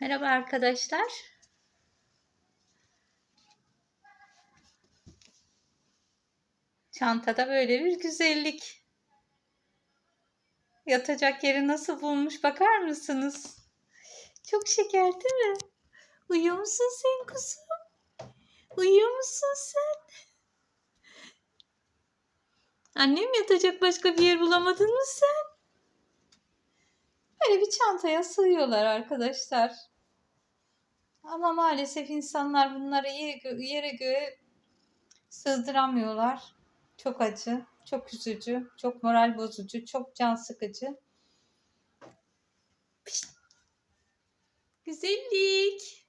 Merhaba arkadaşlar. Çantada böyle bir güzellik. Yatacak yeri nasıl bulmuş bakar mısınız? Çok şeker değil mi? Uyuyor musun sen kuzum? Uyuyor musun sen? Annem yatacak başka bir yer bulamadın mı sen? Bir çantaya sığıyorlar arkadaşlar. Ama maalesef insanlar bunları yere göğe sığdıramıyorlar. Çok acı, çok üzücü, çok moral bozucu, çok can sıkıcı. Pişt. Güzellik.